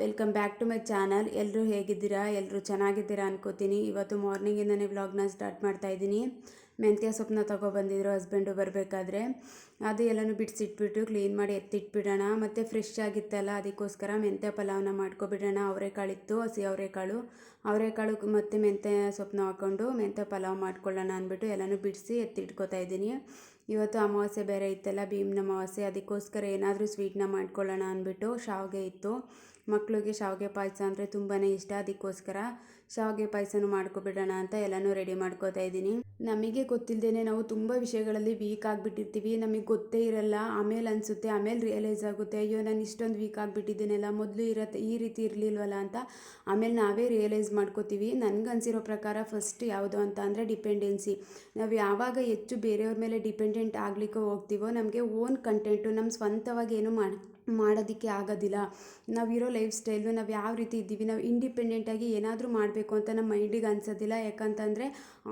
Welcome back to my channel. ಎಲ್ಲರೂ ಹೇಗಿದ್ದೀರಾ? ಎಲ್ಲರೂ ಚೆನ್ನಾಗಿದ್ದೀರಾ ಅನ್ಕೋತೀನಿ. ಇವತ್ತು ಮಾರ್ನಿಂಗಿಂದನೇ ವ್ಲಾಗ್ನ ಸ್ಟಾರ್ಟ್ ಮಾಡ್ತಾ ಇದ್ದೀನಿ. ಮೆಂತ್ಯ ಸೊಪ್ಪನ್ನ ತೊಗೊಬಂದಿದ್ರು ಹಸ್ಬೆಂಡು ಬರಬೇಕಾದ್ರೆ. ಅದು ಎಲ್ಲನೂ ಬಿಡಿಸಿಟ್ಬಿಟ್ಟು ಕ್ಲೀನ್ ಮಾಡಿ ಎತ್ತಿಟ್ಬಿಡೋಣ. ಮತ್ತು ಫ್ರೆಶ್ ಆಗಿತ್ತಲ್ಲ, ಅದಕ್ಕೋಸ್ಕರ ಮೆಂತ್ಯ ಪಲಾವನ್ನ ಮಾಡ್ಕೊಬಿಡೋಣ. ಅವರೆಕಾಳಿತ್ತು ಹಸಿ ಅವರೆಕಾಳು. ಅವರೆಕಾಳು ಮತ್ತು ಮೆಂತ್ಯ ಸೊಪ್ಪನ್ನ ಹಾಕ್ಕೊಂಡು ಮೆಂತ್ಯ ಪಲಾವ್ ಮಾಡ್ಕೊಳ್ಳೋಣ ಅಂದ್ಬಿಟ್ಟು ಎಲ್ಲನೂ ಬಿಡಿಸಿ ಎತ್ತಿಟ್ಕೋತಾ ಇದ್ದೀನಿ. ಇವತ್ತು ಅಮಾವಾಸ್ಯೆ ಬೇರೆ ಇತ್ತಲ್ಲ, ಭೀಮ್ನ ಅಮಾವಾಸ್ಯೆ. ಅದಕ್ಕೋಸ್ಕರ ಏನಾದರೂ ಸ್ವೀಟ್ನ ಮಾಡ್ಕೊಳ್ಳೋಣ ಅಂದ್ಬಿಟ್ಟು, ಶಾವಿಗೆ ಇತ್ತು. ಮಕ್ಕಳಿಗೆ ಶಾವಿಗೆ ಪಾಯಸ ಅಂದರೆ ತುಂಬಾ ಇಷ್ಟ. ಅದಕ್ಕೋಸ್ಕರ ಶಾವಿಗೆ ಪಾಯಸನೂ ಮಾಡ್ಕೊಬಿಡೋಣ ಅಂತ ಎಲ್ಲನೂ ರೆಡಿ ಮಾಡ್ಕೋತಾ ಇದ್ದೀನಿ. ನಮಗೆ ಗೊತ್ತಿಲ್ಲದೇ ನಾವು ತುಂಬ ವಿಷಯಗಳಲ್ಲಿ ವೀಕ್ ಆಗಿಬಿಟ್ಟಿರ್ತೀವಿ. ನಮಗೆ ಗೊತ್ತೇ ಇರಲ್ಲ. ಆಮೇಲೆ ಅನಿಸುತ್ತೆ, ಆಮೇಲೆ ರಿಯಲೈಸ್ ಆಗುತ್ತೆ. ಅಯ್ಯೋ, ನಾನು ಇಷ್ಟೊಂದು ವೀಕ್ ಆಗಿಬಿಟ್ಟಿದ್ದೀನಲ್ಲ. ಮೊದಲು ಇರತ್ತೆ ಈ ರೀತಿ ಇರಲಿಲ್ವಲ್ಲ ಅಂತ ಆಮೇಲೆ ನಾವೇ ರಿಯಲೈಸ್ ಮಾಡ್ಕೋತೀವಿ. ನನಗನ್ಸಿರೋ ಪ್ರಕಾರ ಫಸ್ಟ್ ಯಾವುದು ಅಂತ ಅಂದರೆ ಡಿಪೆಂಡೆನ್ಸಿ ನಾವು ಯಾವಾಗ ಹೆಚ್ಚು ಬೇರೆಯವ್ರ ಮೇಲೆ ಡಿಪೆಂಡೆಂಟ್ ಆಗಲಿಕ್ಕೆ ಹೋಗ್ತೀವೋ, ನಮಗೆ ಓನ್ ಕಂಟೆಂಟು ನಮ್ಮ ಸ್ವಂತವಾಗಿ ಏನು ಮಾಡಿ, ಮಾಡೋದಕ್ಕೆ ಆಗೋದಿಲ್ಲ. ನಾವಿರೋ ಲೈಫ್ ಸ್ಟೈಲು ನಾವು ಯಾವ ರೀತಿ ಇದ್ದೀವಿ, ನಾವು ಇಂಡಿಪೆಂಡೆಂಟಾಗಿ ಏನಾದರೂ ಮಾಡಬೇಕು ಅಂತ ನಮ್ಮ ಮೈಂಡಿಗೆ ಅನ್ಸೋದಿಲ್ಲ. ಯಾಕಂತಂದರೆ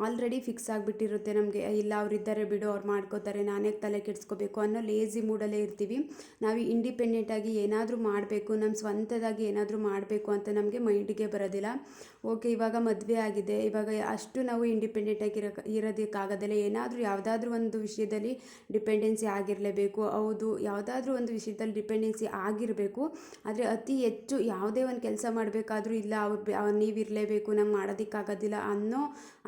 ಆಲ್ರೆಡಿ ಫಿಕ್ಸ್ ಆಗಿಬಿಟ್ಟಿರುತ್ತೆ ನಮಗೆ. ಇಲ್ಲ, ಅವರಿದ್ದಾರೆ ಬಿಡು, ಅವ್ರು ಮಾಡ್ಕೋತಾರೆ, ನಾನೇ ತಲೆ ಕೆಡಿಸ್ಕೋಬೇಕು ಅನ್ನೋ ಲೇಜಿ ಮೂಡಲ್ಲೇ ಇರ್ತೀವಿ. ನಾವು ಇಂಡಿಪೆಂಡೆಂಟಾಗಿ ಏನಾದರೂ ಮಾಡಬೇಕು ನಮ್ಮ ಸ್ವಂತದಾಗಿ ಏನಾದರೂ ಮಾಡಬೇಕು ಅಂತ ನಮಗೆ ಮೈಂಡಿಗೆ ಬರೋದಿಲ್ಲ. ಓಕೆ ಇವಾಗ ಮದುವೆ ಆಗಿದೆ. ಇವಾಗ ಅಷ್ಟು ನಾವು ಇಂಡಿಪೆಂಡೆಂಟಾಗಿ ಇರೋ ಇರೋದಕ್ಕಾಗೋದಿಲ್ಲ ಏನಾದರೂ ಯಾವುದಾದ್ರೂ ಒಂದು ವಿಷಯದಲ್ಲಿ ಡಿಪೆಂಡೆನ್ಸಿ ಆಗಿರಲೇಬೇಕು. ಹೌದು, ಯಾವುದಾದ್ರೂ ಒಂದು ವಿಷಯದಲ್ಲಿ ಡಿಪೆಂಡೆನ್ಸಿ ಆಗಿರಬೇಕು. ಆದರೆ ಅತಿ ಹೆಚ್ಚು ಯಾವುದೇ ಒಂದು ಕೆಲಸ ಮಾಡಬೇಕಾದ್ರೂ ಇಲ್ಲ, ಅವ್ರು ನೀವಿರಲೇಬೇಕು ನಂಗೆ ಮಾಡೋದಕ್ಕಾಗೋದಿಲ್ಲ ಅನ್ನೋ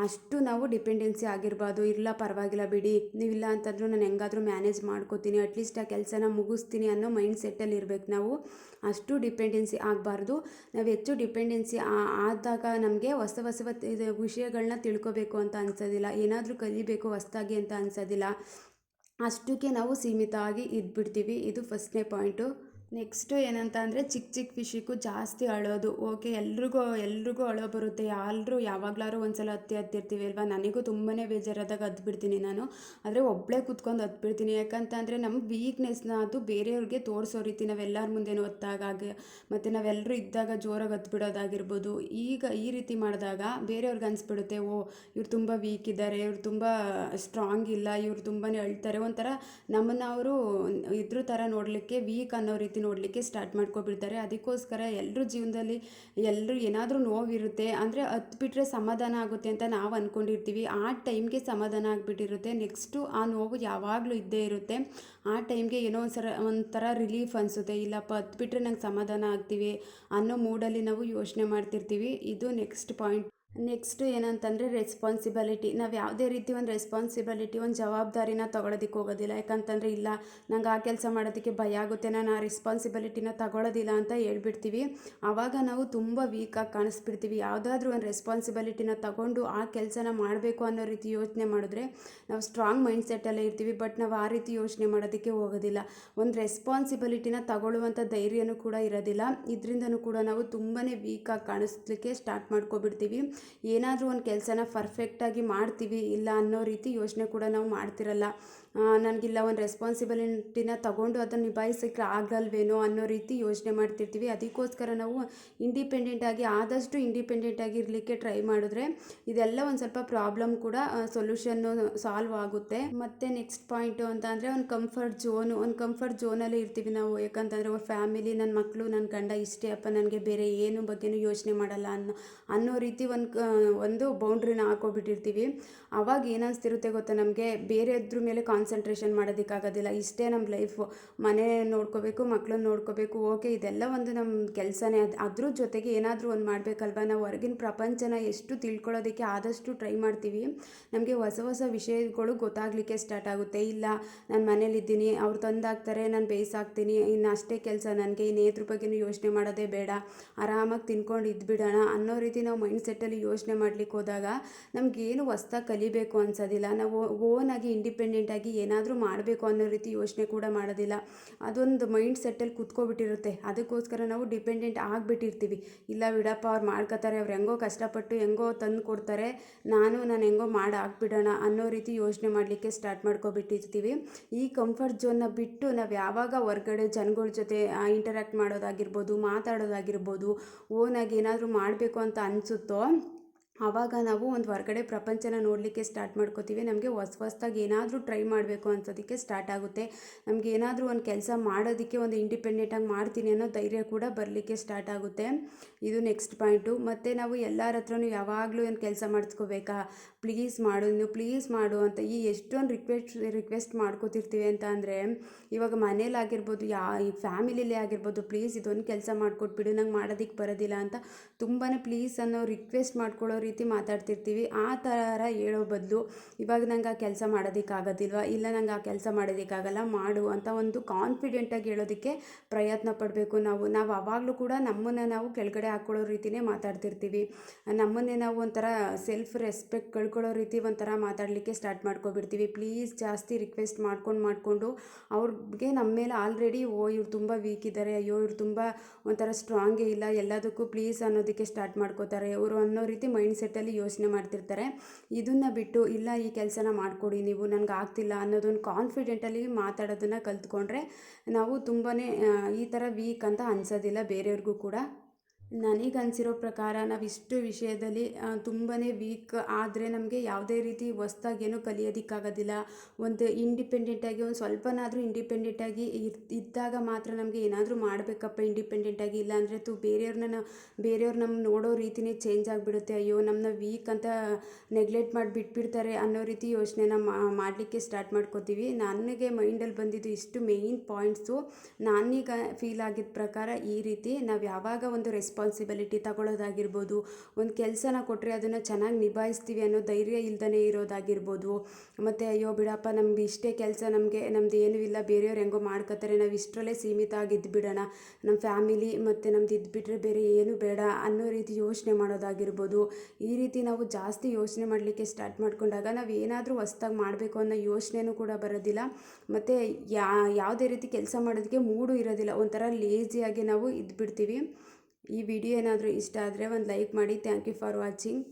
ಅಷ್ಟು ನಾವು ಡಿಪೆಂಡೆನ್ಸಿ ಆಗಿರಬಾರ್ದು. ಇಲ್ಲ, ಪರವಾಗಿಲ್ಲ ಬಿಡಿ, ನೀವಿಲ್ಲ ಅಂತಂದ್ರೂ ನಾನು ಹೆಂಗಾದರೂ ಮ್ಯಾನೇಜ್ ಮಾಡ್ಕೋತೀನಿ ಅಟ್ಲೀಸ್ಟ್ ಆ ಕೆಲಸನ ಮುಗಿಸ್ತೀನಿ ಅನ್ನೋ ಮೈಂಡ್ ಸೆಟ್ಟಲ್ಲಿ ಇರಬೇಕು ನಾವು. ಅಷ್ಟು ಡಿಪೆಂಡೆನ್ಸಿ ಆಗಬಾರ್ದು. ನಾವು ಹೆಚ್ಚು ಡಿಪೆಂಡೆನ್ಸಿ ಆದಾಗ ನಮಗೆ ಹೊಸ ಹೊಸ ಇದು ವಿಷಯಗಳನ್ನ ತಿಳ್ಕೊಬೇಕು ಅಂತ ಅನ್ಸೋದಿಲ್ಲ. ಏನಾದರೂ ಕಲಿಬೇಕು ಹೊಸ್ದಾಗಿ ಅಂತ ಅನ್ಸೋದಿಲ್ಲ. ಅಷ್ಟಕ್ಕೆ ನಾವು ಸೀಮಿತವಾಗಿ ಇದ್ಬಿಡ್ತೀವಿ. ಇದು ಫಸ್ಟ್ನೇ ಪಾಯಿಂಟು. ನೆಕ್ಸ್ಟು ಏನಂತ ಅಂದರೆ ಚಿಕ್ಕ ಚಿಕ್ಕ ವಿಷಯಕ್ಕೂ ಜಾಸ್ತಿ ಅಳೋದು. ಓಕೆ ಎಲ್ರಿಗೂ ಎಲ್ರಿಗೂ ಅಳೋ ಬರುತ್ತೆ. ಎಲ್ಲರೂ ಯಾವಾಗಲಾರು ಒಂದ್ಸಲ ಹತ್ತಿ ಹತ್ತಿರ್ತೀವಿ ಅಲ್ವಾ? ನನಗೂ ತುಂಬಾ ಬೇಜಾರಾದಾಗ ಹತ್ಬಿಡ್ತೀನಿ ನಾನು. ಆದರೆ ಒಬ್ಬಳೇ ಕೂತ್ಕೊಂಡು ಹತ್ಬಿಡ್ತೀನಿ ಯಾಕಂತಂದರೆ ನಮ್ಮ ವೀಕ್ನೆಸ್ನ ಅದು ಬೇರೆಯವ್ರಿಗೆ ತೋರಿಸೋ ರೀತಿ ನಾವೆಲ್ಲರ ಮುಂದೆನೂ ಹೊತ್ತಾಗ ಮತ್ತು ನಾವೆಲ್ಲರೂ ಇದ್ದಾಗ ಜೋರಾಗಿ ಹತ್ಬಿಡೋದಾಗಿರ್ಬೋದು ಈಗ ಈ ರೀತಿ ಮಾಡಿದಾಗ ಬೇರೆಯವ್ರಿಗೆ ಅನಿಸ್ಬಿಡುತ್ತೆ, ಓ, ಇವ್ರು ತುಂಬ ವೀಕ್ ಇದ್ದಾರೆ ಇವ್ರು ತುಂಬ ಸ್ಟ್ರಾಂಗ್ ಇಲ್ಲ, ಇವ್ರು ತುಂಬಾ ಅಳ್ತಾರೆ. ಒಂಥರ ನಮ್ಮನ್ನು ಅವರು ಇದ್ರ ಥರ ನೋಡಲಿಕ್ಕೆ ವೀಕ್ ಅನ್ನೋ ರೀತಿ ನೋಡಲಿಕ್ಕೆ ಸ್ಟಾರ್ಟ್ ಮಾಡ್ಕೊಬಿಡ್ತಾರೆ. ಅದಕ್ಕೋಸ್ಕರ ಎಲ್ಲರ ಜೀವನದಲ್ಲಿ ಎಲ್ಲರೂ ಏನಾದರೂ ನೋವಿರುತ್ತೆ, ಅಂದರೆ ಹತ್ಬಿಟ್ರೆ ಸಮಾಧಾನ ಆಗುತ್ತೆ ಅಂತ ನಾವು ಅಂದ್ಕೊಂಡಿರ್ತೀವಿ ಆ ಟೈಮ್ಗೆ ಸಮಾಧಾನ ಆಗಿಬಿಟ್ಟಿರುತ್ತೆ. ನೆಕ್ಸ್ಟು ಆ ನೋವು ಯಾವಾಗಲೂ ಇದ್ದೇ ಇರುತ್ತೆ. ಆ ಟೈಮ್ಗೆ ಏನೋ ಒಂದ್ಸರ, ಒಂಥರ ರಿಲೀಫ್ ಅನಿಸುತ್ತೆ. ಇಲ್ಲಪ್ಪ ಹತ್ಬಿಟ್ರೆ ನಂಗೆ ಸಮಾಧಾನ ಆಗ್ತೀವಿ ಅನ್ನೋ ಮೂಡಲ್ಲಿ ನಾವು ಯೋಚನೆ ಮಾಡ್ತಿರ್ತೀವಿ. ಇದು ನೆಕ್ಸ್ಟ್ ಪಾಯಿಂಟ್. ನೆಕ್ಸ್ಟು ಏನಂತಂದರೆ ರೆಸ್ಪಾನ್ಸಿಬಿಲಿಟಿ ನಾವು ಯಾವುದೇ ರೀತಿ ಒಂದು ರೆಸ್ಪಾನ್ಸಿಬಿಲಿಟಿ ಒಂದು ಜವಾಬ್ದಾರಿನ ತೊಗೊಳೋದಕ್ಕೆ ಹೋಗೋದಿಲ್ಲ. ಯಾಕಂತಂದರೆ ಇಲ್ಲ, ನಂಗೆ ಆ ಕೆಲಸ ಮಾಡೋದಕ್ಕೆ ಭಯ ಆಗುತ್ತೆ, ನಾನು ಆ ರೆಸ್ಪಾನ್ಸಿಬಿಲಿಟಿನ ತಗೊಳ್ಳೋದಿಲ್ಲ ಅಂತ ಹೇಳ್ಬಿಡ್ತೀವಿ. ಆವಾಗ ನಾವು ತುಂಬ ವೀಕಾಗಿ ಕಾಣಿಸ್ಬಿಡ್ತೀವಿ. ಯಾವುದಾದ್ರೂ ಒಂದು ರೆಸ್ಪಾನ್ಸಿಬಿಲಿಟಿನ ತಗೊಂಡು ಆ ಕೆಲಸನ ಮಾಡಬೇಕು ಅನ್ನೋ ರೀತಿ ಯೋಚನೆ ಮಾಡಿದ್ರೆ ನಾವು ಸ್ಟ್ರಾಂಗ್ ಮೈಂಡ್ ಸೆಟ್ಟಲ್ಲೇ ಇರ್ತೀವಿ ಬಟ್ ನಾವು ಆ ರೀತಿ ಯೋಚನೆ ಮಾಡೋದಕ್ಕೆ ಹೋಗೋದಿಲ್ಲ. ಒಂದು ರೆಸ್ಪಾನ್ಸಿಬಿಲಿಟಿನ ತಗೊಳ್ಳುವಂಥ ಧೈರ್ಯನೂ ಕೂಡ ಇರೋದಿಲ್ಲ. ಇದರಿಂದನೂ ಕೂಡ ನಾವು ತುಂಬಾ ವೀಕಾಗಿ ಕಾಣಿಸ್ಲಿಕ್ಕೆ ಸ್ಟಾರ್ಟ್ ಮಾಡ್ಕೊಬಿಡ್ತೀವಿ. ಏನಾದರೂ ಒಂದು ಕೆಲಸನ ಪರ್ಫೆಕ್ಟಾಗಿ ಮಾಡ್ತೀವಿ ಇಲ್ಲ ಅನ್ನೋ ರೀತಿ ಯೋಚನೆ ಕೂಡ ನಾವು ಮಾಡ್ತಿರಲ್ಲ. ನನಗಿಲ್ಲ, ಒಂದು ರೆಸ್ಪಾನ್ಸಿಬಿಲಿಟಿನ ತಗೊಂಡು ಅದನ್ನು ನಿಭಾಯಿಸೋಕ್ಕೆ ಆಗಲ್ವೇನೋ ಅನ್ನೋ ರೀತಿ ಯೋಚನೆ ಮಾಡ್ತಿರ್ತೀವಿ. ಅದಕ್ಕೋಸ್ಕರ ನಾವು ಇಂಡಿಪೆಂಡೆಂಟಾಗಿ ಆದಷ್ಟು ಇಂಡಿಪೆಂಡೆಂಟಾಗಿ ಇರಲಿಕ್ಕೆ ಟ್ರೈ ಮಾಡಿದ್ರೆ ಇದೆಲ್ಲ ಒಂದು ಸ್ವಲ್ಪ ಪ್ರಾಬ್ಲಮ್ ಕೂಡ ಸೊಲ್ಯೂಷನ್ನು ಸಾಲ್ವ್ ಆಗುತ್ತೆ. ಮತ್ತು ನೆಕ್ಸ್ಟ್ ಪಾಯಿಂಟು ಅಂತ ಅಂದರೆ ಒಂದು ಕಂಫರ್ಟ್ ಝೋನು ಒಂದು ಕಂಫರ್ಟ್ ಝೋನಲ್ಲಿ ಇರ್ತೀವಿ ನಾವು. ಯಾಕಂತಂದರೆ ಅವ್ರ ಫ್ಯಾಮಿಲಿ ನನ್ನ ಮಕ್ಕಳು ನನ್ನ ಗಂಡ ಇಷ್ಟೇ, ಅಪ್ಪ ನನಗೆ ಬೇರೆ ಏನು ಬಗ್ಗೆನೂ ಯೋಚನೆ ಮಾಡಲ್ಲ ಅನ್ನೋ ಅನ್ನೋ ರೀತಿ ಒಂದು ಒಂದು ಬೌಂಡ್ರಿನ ಹಾಕೋಬಿಟ್ಟಿರ್ತೀವಿ. ಅವಾಗ ಏನು ಅನಿಸ್ತಿರುತ್ತೆ ಗೊತ್ತಾ ನಮಗೆ? ಬೇರೆದ್ರ ಮೇಲೆ ಕಾನ್ಸಂಟ್ರೇಷನ್ ಮಾಡೋದಕ್ಕಾಗೋದಿಲ್ಲ. ಇಷ್ಟೇ ನಮ್ಮ ಲೈಫು ಮನೆ ನೋಡ್ಕೋಬೇಕು ಮಕ್ಕಳನ್ನ ನೋಡ್ಕೋಬೇಕು ಓಕೆ ಇದೆಲ್ಲ ಒಂದು ನಮ್ಮ ಕೆಲಸನೇ. ಅದು ಅದ್ರ ಜೊತೆಗೆ ಏನಾದರೂ ಒಂದು ಮಾಡಬೇಕಲ್ವ? ನಾವು ಹೊರಗಿನ ಪ್ರಪಂಚನ ಎಷ್ಟು ತಿಳ್ಕೊಳ್ಳೋದಕ್ಕೆ ಆದಷ್ಟು ಟ್ರೈ ಮಾಡ್ತೀವಿ. ನಮಗೆ ಹೊಸ ಹೊಸ ವಿಷಯಗಳು ಗೊತ್ತಾಗಲಿಕ್ಕೆ ಸ್ಟಾರ್ಟ್ ಆಗುತ್ತೆ. ಇಲ್ಲ, ನಾನು ಮನೇಲಿದ್ದೀನಿ, ಅವ್ರು ತಂದಾಗ್ತಾರೆ ನಾನು ಬೇಯಿಸಾಕ್ತೀನಿ ಇನ್ನು ಅಷ್ಟೇ ಕೆಲಸ ನನಗೆ ಇನ್ನೇದ್ರ ಬಗ್ಗೆನೂ ಯೋಚನೆ ಮಾಡೋದೇ ಬೇಡ. ಆರಾಮಾಗಿ ತಿನ್ಕೊಂಡು ಇದ್ಬಿಡೋಣ ಅನ್ನೋ ರೀತಿ ನಾವು ಮೈಂಡ್ ಸೆಟ್ಟಲ್ಲಿ ಯೋಚನೆ ಮಾಡಲಿಕ್ಕೆ ಹೋದಾಗ ನಮಗೇನು ಹೊಸ್ದಾಗಿ ಕಲಿಬೇಕು ಅನ್ಸೋದಿಲ್ಲ. ನಾವು ಓನಾಗಿ ಇಂಡಿಪೆಂಡೆಂಟಾಗಿ ಏನಾದರೂ ಮಾಡಬೇಕು ಅನ್ನೋ ರೀತಿ ಯೋಚನೆ ಕೂಡ ಮಾಡೋದಿಲ್ಲ. ಅದೊಂದು ಮೈಂಡ್ ಸೆಟ್ಟಲ್ಲಿ ಕುತ್ಕೊಬಿಟ್ಟಿರುತ್ತೆ. ಅದಕ್ಕೋಸ್ಕರ ನಾವು ಡಿಪೆಂಡೆಂಟ್ ಆಗಿಬಿಟ್ಟಿರ್ತೀವಿ. ಇಲ್ಲ ಬಿಡಪ್ಪ ಅವ್ರು ಮಾಡ್ಕೋತಾರೆ, ಅವ್ರು ಹೆಂಗೋ ಕಷ್ಟಪಟ್ಟು ಹೆಂಗೋ ತಂದು ಕೊಡ್ತಾರೆ, ನಾನು ನಾನು ಹೆಂಗೋ ಮಾಡಿ ಹಾಕ್ಬಿಡೋಣ ಅನ್ನೋ ರೀತಿ ಯೋಚನೆ ಮಾಡಲಿಕ್ಕೆ ಸ್ಟಾರ್ಟ್ ಮಾಡ್ಕೊಬಿಟ್ಟಿರ್ತೀವಿ. ಈ ಕಂಫರ್ಟ್ ಝೋನ್ನ ಬಿಟ್ಟು ನಾವು ಯಾವಾಗ ಹೊರಗಡೆ ಜನಗಳ ಜೊತೆ ಇಂಟರಾಕ್ಟ್ ಮಾಡೋದಾಗಿರ್ಬೋದು, ಮಾತಾಡೋದಾಗಿರ್ಬೋದು ಓನಾಗಿ ಏನಾದರೂ ಮಾಡಬೇಕು ಅಂತ ಅನಿಸುತ್ತೋ ಆವಾಗ ನಾವು ಒಂದು ಹೊರಗಡೆ ಪ್ರಪಂಚನ ನೋಡಲಿಕ್ಕೆ ಸ್ಟಾರ್ಟ್ ಮಾಡ್ಕೋತೀವಿ. ನಮಗೆ ಹೊಸ ಹೊಸ್ದಾಗಿ ಏನಾದರೂ ಟ್ರೈ ಮಾಡಬೇಕು ಅನ್ಸೋದಕ್ಕೆ ಸ್ಟಾರ್ಟ್ ಆಗುತ್ತೆ. ನಮಗೆ ಏನಾದರೂ ಒಂದು ಕೆಲಸ ಮಾಡೋದಕ್ಕೆ ಒಂದು ಇಂಡಿಪೆಂಡೆಂಟಾಗಿ ಮಾಡ್ತೀನಿ ಅನ್ನೋ ಧೈರ್ಯ ಕೂಡ ಬರಲಿಕ್ಕೆ ಸ್ಟಾರ್ಟ್ ಆಗುತ್ತೆ. ಇದು ನೆಕ್ಸ್ಟ್ ಪಾಯಿಂಟು ಮತ್ತು ನಾವು ಎಲ್ಲರ ಹತ್ರನೂ ಯಾವಾಗಲೂ ಏನು ಕೆಲಸ ಮಾಡಿಸ್ಕೋಬೇಕಾ? ಪ್ಲೀಸ್ ಮಾಡು ನೀವು ಪ್ಲೀಸ್ ಮಾಡು ಅಂತ ಈ ಎಷ್ಟೊಂದು ರಿಕ್ವೆಸ್ಟ್ ರಿಕ್ವೆಸ್ಟ್ ಮಾಡ್ಕೋತಿರ್ತೀವಿ ಅಂತ ಅಂದರೆ, ಇವಾಗ ಮನೇಲಾಗಿರ್ಬೋದು ಯಾ, ಈ ಫ್ಯಾಮಿಲಿಲೇ ಆಗಿರ್ಬೋದು ಪ್ಲೀಸ್ ಇದೊಂದು ಕೆಲಸ ಮಾಡಿಕೊಟ್ಬಿಡು ನಂಗೆ ಮಾಡೋದಕ್ಕೆ ಬರೋದಿಲ್ಲ ಅಂತ ತುಂಬಾ ಪ್ಲೀಸ್ ಅನ್ನೋ ರಿಕ್ವೆಸ್ಟ್ ಮಾಡ್ಕೊಳ್ಳೋ ರೀತಿ ಮಾತಾಡ್ತಿರ್ತೀವಿ, ಆ ಥರ ಹೇಳೋ ಬದಲು ಇವಾಗ ನಂಗೆ ಆ ಕೆಲಸ ಮಾಡೋದಕ್ಕಾಗೋದಿಲ್ವ? ಇಲ್ಲ ನಂಗೆ ಆ ಕೆಲಸ ಮಾಡೋದಕ್ಕಾಗಲ್ಲ, ಮಾಡು ಅಂತ ಒಂದು ಕಾನ್ಫಿಡೆಂಟಾಗಿ ಹೇಳೋದಕ್ಕೆ ಪ್ರಯತ್ನ ಪಡಬೇಕು ನಾವು. ನಾವು ಆವಾಗಲೂ ಕೂಡ ನಮ್ಮನ್ನು ನಾವು ಕೆಳಗಡೆ ಹಾಕ್ಕೊಳ್ಳೋ ರೀತಿಯೇ ಮಾತಾಡ್ತಿರ್ತೀವಿ. ನಮ್ಮನ್ನೇ ನಾವು ಒಂಥರ ಸೆಲ್ಫ್ ರೆಸ್ಪೆಕ್ಟ್ ಕಳ್ಕೊಳ್ಳೋ ರೀತಿ ಒಂಥರ ಮಾತಾಡಲಿಕ್ಕೆ ಸ್ಟಾರ್ಟ್ ಮಾಡ್ಕೊಬಿಡ್ತೀವಿ. ಪ್ಲೀಸ್ ಜಾಸ್ತಿ ರಿಕ್ವೆಸ್ಟ್ ಮಾಡ್ಕೊಂಡು ಮಾಡಿಕೊಂಡು ಅವ್ರಿಗೆ ನಮ್ಮ ಮೇಲೆ ಆಲ್ರೆಡಿ ಓ ಇವ್ರು ತುಂಬ ವೀಕ್ ಇದ್ದಾರೆ ಅಯ್ಯೋ ಇವ್ರು ತುಂಬ ಒಂಥರ ಸ್ಟ್ರಾಂಗೇ ಇಲ್ಲ, ಎಲ್ಲದಕ್ಕೂ ಪ್ಲೀಸ್ ಅನ್ನೋದಕ್ಕೆ ಸ್ಟಾರ್ಟ್ ಮಾಡ್ಕೋತಾರೆ. ಅವರು ಅನ್ನೋ ರೀತಿ ಮೈಂಡ್ ಸೆಟ್ಟಲ್ಲಿ ಯೋಚನೆ ಮಾಡ್ತಿರ್ತಾರೆ. ಇದನ್ನು ಬಿಟ್ಟು, ಇಲ್ಲ, ಈ ಕೆಲಸನ ಮಾಡಿಕೊಡಿ, ನೀವು ನನಗೆ ಆಗ್ತಿಲ್ಲ ಅನ್ನೋದೊಂದು ಕಾನ್ಫಿಡೆಂಟಲ್ಲಿ ಮಾತಾಡೋದನ್ನು ಕಲ್ತ್ಕೊಂಡ್ರೆ ನಾವು ತುಂಬಾ ಈ ಥರ ವೀಕ್ ಅಂತ ಅನ್ಸೋದಿಲ್ಲ ಬೇರೆಯವ್ರಿಗೂ ಕೂಡ. ನನಗೆ ಅನಿಸಿರೋ ಪ್ರಕಾರ ನಾವು ಇಷ್ಟು ವಿಷಯದಲ್ಲಿ ತುಂಬಾ ವೀಕ್ ಆದರೆ ನಮಗೆ ಯಾವುದೇ ರೀತಿ ಹೊಸ್ದಾಗಿ ಏನೂ ಕಲಿಯೋದಕ್ಕಾಗೋದಿಲ್ಲ. ಒಂದು ಇಂಡಿಪೆಂಡೆಂಟಾಗಿ ಒಂದು ಸ್ವಲ್ಪನಾದರೂ ಇಂಡಿಪೆಂಡೆಂಟಾಗಿ ಇದ್ದಾಗ ಮಾತ್ರ ನಮಗೆ ಏನಾದರೂ ಮಾಡಬೇಕಪ್ಪ ಇಂಡಿಪೆಂಡೆಂಟಾಗಿ ಇಲ್ಲಾಂದರೆ ತು ಬೇರೆಯವ್ರನ್ನ ಬೇರೆಯವ್ರು ನಮ್ಮ ನೋಡೋ ರೀತಿನೇ ಚೇಂಜ್ ಆಗಿಬಿಡುತ್ತೆ. ಅಯ್ಯೋ ನಮ್ಮನ್ನ ವೀಕ್ ಅಂತ ನೆಗ್ಲೆಕ್ಟ್ ಮಾಡಿ ಬಿಟ್ಬಿಡ್ತಾರೆ ಅನ್ನೋ ರೀತಿ ಯೋಚನೆನ ಮಾಡಲಿಕ್ಕೆ ಸ್ಟಾರ್ಟ್ ಮಾಡ್ಕೋತೀವಿ. ನನಗೆ ಮೈಂಡಲ್ಲಿ ಬಂದಿದ್ದು ಇಷ್ಟು ಮೇಯ್ನ್ ಪಾಯಿಂಟ್ಸು ನಾನೀಗ ಫೀಲ್ ಆಗಿದ್ದ ಪ್ರಕಾರ ಈ ರೀತಿ ನಾವು ಯಾವಾಗ ಒಂದು ರೆಸ್ಪಾನ್ಸಿಬಿಲಿಟಿ ತಗೊಳ್ಳೋದಾಗಿರ್ಬೋದು, ಒಂದು ಕೆಲಸನ ಕೊಟ್ಟರೆ ಅದನ್ನು ಚೆನ್ನಾಗಿ ನಿಭಾಯಿಸ್ತೀವಿ ಅನ್ನೋ ಧೈರ್ಯ ಇಲ್ದೇ ಇರೋದಾಗಿರ್ಬೋದು. ಮತ್ತು ಅಯ್ಯೋ ಬಿಡಪ್ಪ, ನಮ್ಗೆ ಇಷ್ಟೇ ಕೆಲಸ, ನಮಗೆ, ನಮ್ದು ಏನೂ ಇಲ್ಲ, ಬೇರೆಯವ್ರು ಹೆಂಗೋ ಮಾಡ್ಕೋತಾರೆ ನಾವು ಇಷ್ಟರಲ್ಲೇ ಸೀಮಿತ ಆಗಿದ್ದು ಬಿಡೋಣ. ನಮ್ಮ ಫ್ಯಾಮಿಲಿ ಮತ್ತು ನಮ್ದು ಇದ್ಬಿಟ್ರೆ ಬೇರೆ ಏನೂ ಬೇಡ ಅನ್ನೋ ರೀತಿ ಯೋಚನೆ ಮಾಡೋದಾಗಿರ್ಬೋದು. ಈ ರೀತಿ ನಾವು ಜಾಸ್ತಿ ಯೋಚನೆ ಮಾಡಲಿಕ್ಕೆ ಸ್ಟಾರ್ಟ್ ಮಾಡಿಕೊಂಡಾಗ ನಾವು ಏನಾದರೂ ಹೊಸ್ದಾಗಿ ಮಾಡಬೇಕು ಅನ್ನೋ ಯೋಚನೆನೂ ಕೂಡ ಬರೋದಿಲ್ಲ. ಮತ್ತು ಯಾ, ಯಾವುದೇ ರೀತಿ ಕೆಲಸ ಮಾಡೋದಕ್ಕೆ ಮೂಡು ಇರೋದಿಲ್ಲ. ಒಂಥರ ಲೇಜಿಯಾಗಿ ನಾವು ಇದ್ಬಿಡ್ತೀವಿ ಈ ವಿಡಿಯೋ ಏನಾದರೂ ಇಷ್ಟ ಆದರೆ ಒಂದು ಲೈಕ್ ಮಾಡಿ. Thank you for watching.